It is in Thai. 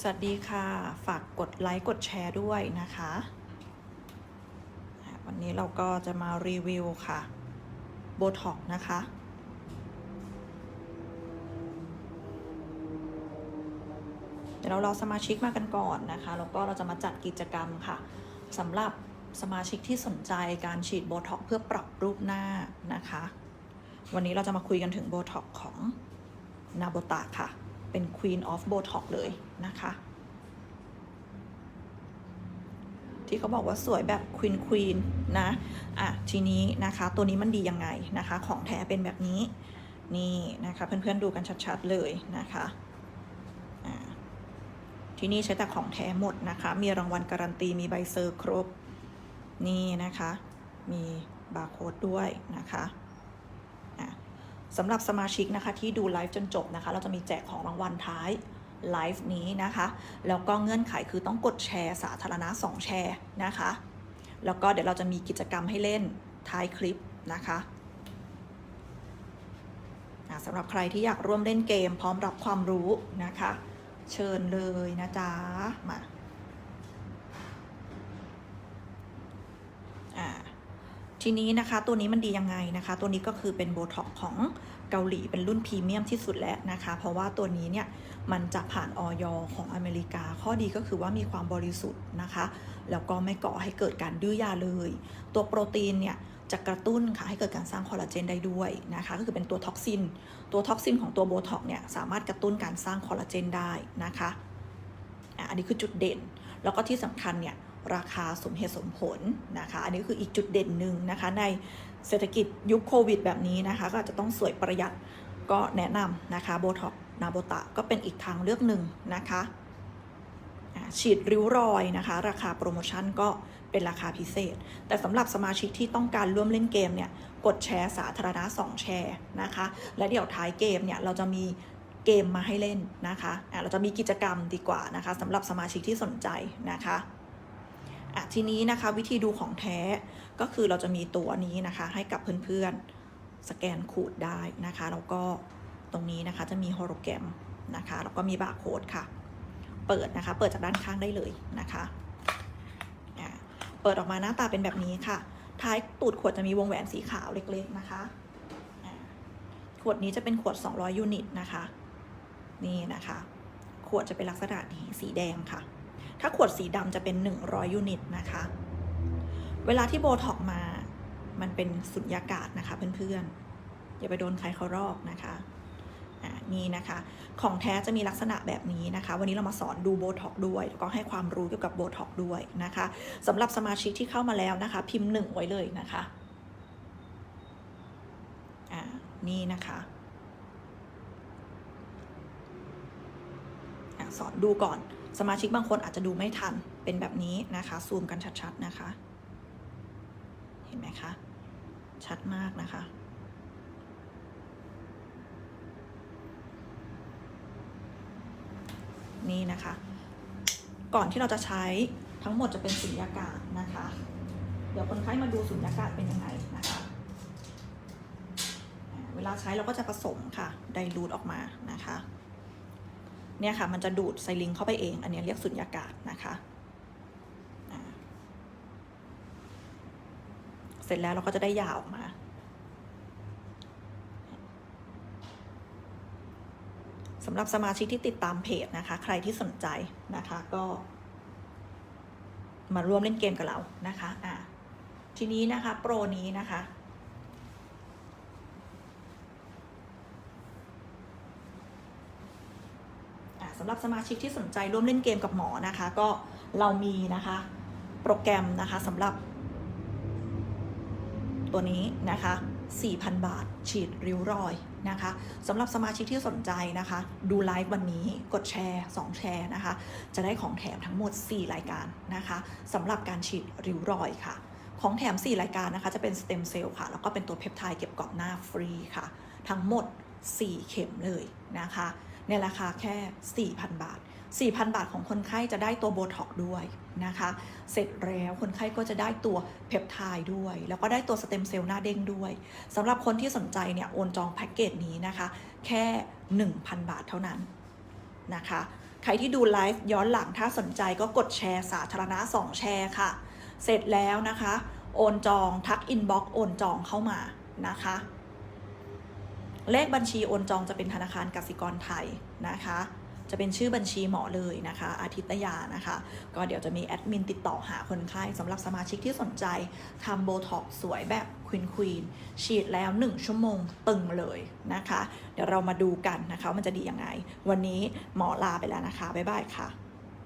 สวัสดีค่ะ ฝากกดไลค์กดแชร์ด้วยนะคะ วันนี้เราก็จะมารีวิวค่ะโบท็อกนะคะ เดี๋ยวเรารอสมาชิกมากันก่อนนะคะ แล้วก็เราจะมาจัดกิจกรรมค่ะสำหรับสมาชิกที่สนใจการฉีดโบท็อกเพื่อปรับรูปหน้านะคะ วันนี้เราจะมาคุยกันถึงโบท็อกของนาโบตะค่ะ เป็น Queen of Botox เลยนะคะ ที่เขาบอกว่าสวยแบบ Queen Queen นะ อะ ทีนี้นะคะ ตัวนี้มันดียังไงนะคะ ของแท้เป็นแบบนี้ นี่นะคะ เพื่อนๆดูกันชัดๆเลยนะคะที่นี่ใช้แต่ของแท้หมดนะคะ มีรางวัลการันตี มีใบเซอร์ครบ นี่นะคะ มีบาร์โค้ดด้วยนะคะ สำหรับสมาชิกนะคะที่ดูไลฟ์จนจบนะคะ เราจะมีแจกของรางวัลท้ายไลฟ์นี้นะคะ แล้วก็เงื่อนไขคือต้องกดแชร์สาธารณะ 2 แชร์นะคะ แล้วก็เดี๋ยวเราจะมีกิจกรรมให้เล่นท้ายคลิปนะคะสำหรับใครที่อยากร่วมเล่นเกมพร้อมรับความรู้นะคะ เชิญเลยนะจ๊ะ มา ทีนี้นะคะตัวนี้มันดียังไงนะคะ ตัวนี้ก็คือเป็นโบท็อกของเกาหลีเป็นรุ่นพรีเมียมที่สุดแล้วนะคะ เพราะว่าตัวนี้เนี่ยมันจะผ่านออยของอเมริกา ข้อดีก็คือว่ามีความบริสุทธิ์นะคะ แล้วก็ไม่ก่อให้เกิดการดื้อยาเลย ตัวโปรตีนเนี่ยจะกระตุ้นค่ะให้เกิดการสร้างคอลลาเจนได้ด้วยนะคะ ก็คือเป็นตัวท็อกซิน ตัวท็อกซินของตัวโบท็อกเนี่ยสามารถกระตุ้นการสร้างคอลลาเจนได้นะคะอะอันนี้คือจุดเด่น แล้วก็ที่สำคัญเนี่ย ราคาสมเหตุสมผลนะคะ อันนี้คืออีกจุดเด่นหนึ่งนะคะ ในเศรษฐกิจยุคโควิดแบบนี้นะคะ ก็อาจจะต้องสวยประหยัดก็แนะนำนะคะโบท็อกนาโบตะก็เป็นอีกทางเลือกหนึ่งนะคะฉีดริ้วรอยนะคะ ราคาโปรโมชั่นก็เป็นราคาพิเศษ แต่สำหรับสมาชิกที่ต้องการร่วมเล่นเกมเนี่ย กดแชร์สาธารณะ 2 แชร์นะคะ และเดี๋ยวท้ายเกมเนี่ย เราจะมีเกมมาให้เล่นนะคะเราจะมีกิจกรรมดีกว่านะคะสำหรับสมาชิกที่สนใจนะคะ อะทีนี้นะคะวิธีดูของแท้ก็คือเราจะมีตัวนี้นะคะ ให้กับเพื่อนๆสแกนขูดได้นะคะแล้วก็ตรงนี้นะคะจะมีโฮโลแกรมนะคะแล้วก็มีบาร์โค้ดค่ะ เปิดนะคะ เปิดจากด้านข้างได้เลยนะคะเปิดออกมาหน้าตาเป็นแบบนี้ค่ะ ท้ายตูดขวดจะมีวงแหวนสีขาวเล็กๆนะคะขวดนี้จะเป็นขวด 200 ยูนิตนะคะ นี่นะคะ ขวดจะเป็นลักษณะนี้สีแดงค่ะ ถ้าขวดสีดำจะเป็น 100 ยูนิตนะคะ เวลาที่โบท็อกมามันเป็นสุญญากาศนะคะเพื่อนๆ อย่าไปโดนใครเขารอกนะคะอ่านี่นะคะ ของแท้จะมีลักษณะแบบนี้นะคะ วันนี้เรามาสอนดูโบท็อกด้วย แล้วก็ให้ความรู้เกี่ยวกับโบท็อกด้วยนะคะสำหรับสมาชิกที่เข้ามาแล้วนะคะ พิมพ์หนึ่งไว้เลยนะคะอ่านี่นะคะอะสอนดูก่อน สมาชิกบางคนอาจจะดูไม่ทันเป็นแบบนี้นะคะ ซูมกันชัดๆนะคะ เห็นไหมคะ ชัดมากนะคะนี่นะคะ ก่อนที่เราจะใช้ทั้งหมดจะเป็นสุญญากาศนะคะ เดี๋ยวคนไข้มาดูสุญญากาศเป็นยังไงนะคะ เวลาใช้เราก็จะผสมค่ะไดรูทออกมานะคะ เนี่ยค่ะมันจะดูดไซลิงเข้าไปเอง อันนี้เรียกสุญญากาศนะคะเสร็จแล้วเราก็จะได้ยาออกมา สำหรับสมาชิกที่ติดตามเพจนะคะ ใครที่สนใจนะคะก็ มาร่วมเล่นเกมกับเรานะคะอ่าทีนี้นะคะ โปรนี้นะคะ สำหรับสมาชิกที่สนใจร่วมเล่นเกมกับหมอนะคะ ก็เรามีนะคะโปรแกรมนะคะสำหรับ ตัวนี้นะคะ 4,000 บาท ฉีดริ้วรอยนะคะสำหรับสมาชิกที่สนใจนะคะ ดูไลฟ์วันนี้กดแชร์ 2 แชร์นะคะ จะได้ของแถมทั้งหมด 4 รายการนะคะสำหรับการฉีดริ้วรอยค่ะ ของแถม 4 รายการนะคะ จะเป็นสเต็มเซลล์ค่ะ แล้วก็เป็นตัวเพปไทด์เก็บกรอบหน้าฟรีค่ะ ทั้งหมด 4 เข็มเลยนะคะ ในราคาแค่ 4,000 บาท 4,000 บาทของคนไข้จะได้ตัวโบท็อกด้วยนะคะ เสร็จแล้วคนไข้ก็จะได้ตัวเพปไทด์ด้วย แล้วก็ได้ตัวสเต็มเซลล์หน้าเด้งด้วยสำหรับคนที่สนใจเนี่ยโอนจองแพ็กเกจนี้นะคะ แค่ 1,000 บาทเท่านั้นนะคะ ใครที่ดูไลฟ์ย้อนหลังถ้าสนใจก็กดแชร์สาธารณะ 2 แชร์ค่ะ เสร็จแล้วนะคะ โอนจองทักอินบ็อกโอนจองเข้ามานะคะ เลขบัญชีโอนจองจะเป็นธนาคารกสิกรไทยนะคะ จะเป็นชื่อบัญชีหมอเลยนะคะ อาทิตยานะคะ ก็เดี๋ยวจะมีแอดมินติดต่อหาคนไข้สำหรับสมาชิกที่สนใจทำโบท็อกสวยแบบควีนควีนฉีดแล้ว 1 ชั่วโมงตึงเลยนะคะ เดี๋ยวเรามาดูกันนะคะมันจะดียังไง วันนี้หมอลาไปแล้วนะคะ บ๊ายบายค่ะ